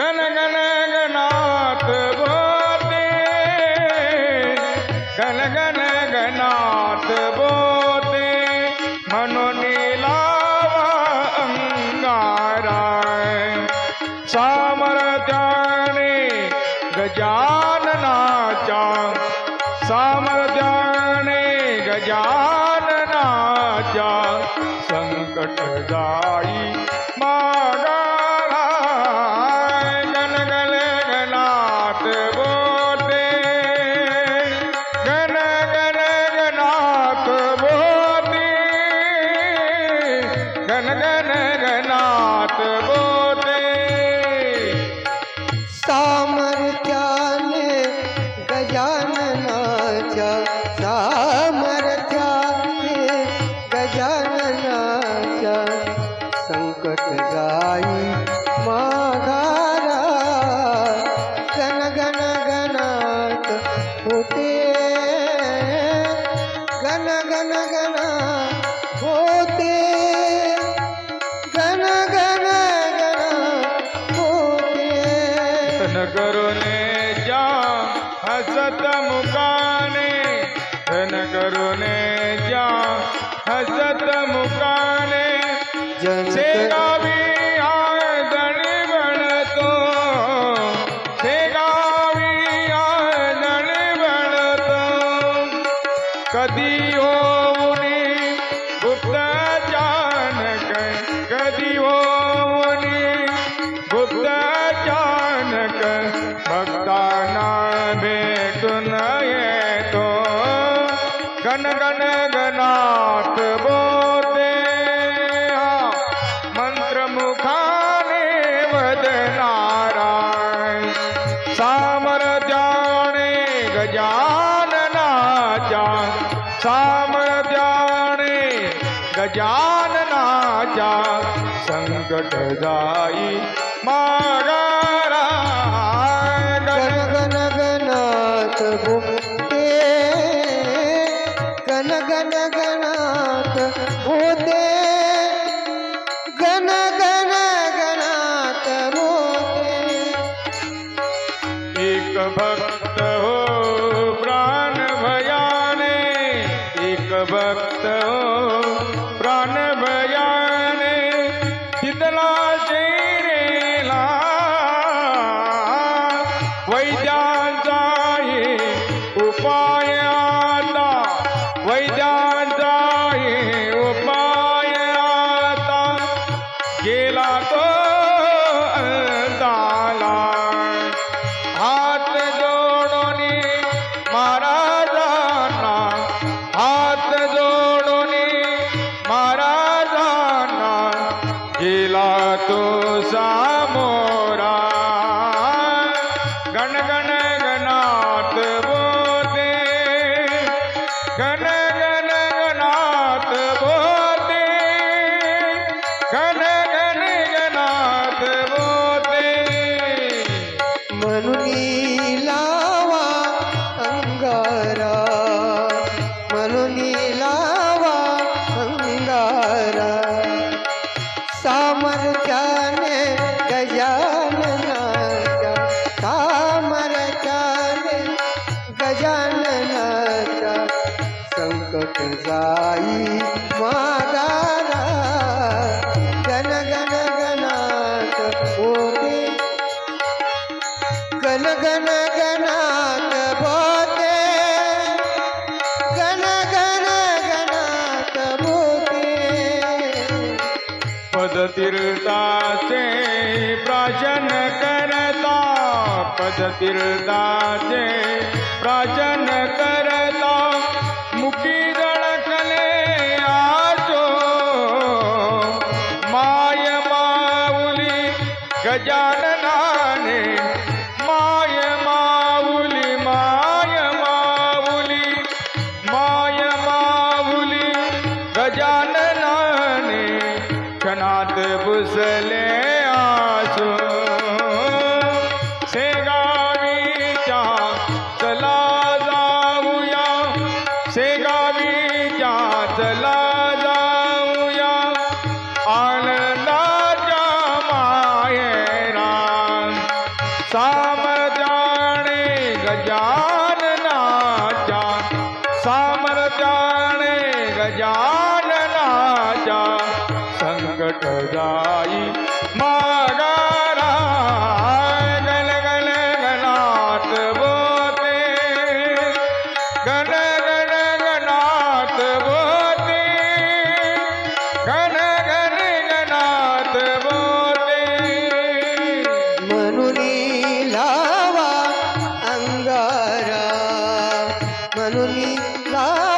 गण गण गणात बोते। गण गण गणात बोते। म्हणून लावा अंगाराय सामर्थ्याने गजाननाच्या सामर्थ्याने गजाननाच्या संकट जाई सामर्थ्याने गजाननाच्या सामर्थ्याने गजाननाच्या संकट जाई माघारा मंत्रमुखाने वदनारा सामर्थ्याने गजाननाच्या सामर्थ्याने गजाननाच्या संकट जाई मागारा गण गण गणात भुकते गण गण गणात होते। વૈદાન જાય ઉપાય આતા વૈદાન જાય ઉપાય આતા ગેલા તો અંતાલા હાથ જોડોની મારા જાના હાથ જોડોની મારા જાના ગેલા તો સા Canela. जाई मागारा गण गण गणात होते। गण गण गणात बोते गण गण गणात बोते पदतीर्थाचे प्राचन करता प्राचन करता। जान प्रकट जाई मागारा गल गल गनाथ बोते गल गल गनाथ बोते गल गल गनाथ बोते मनुनी लावा अंगारा मनुनी लावा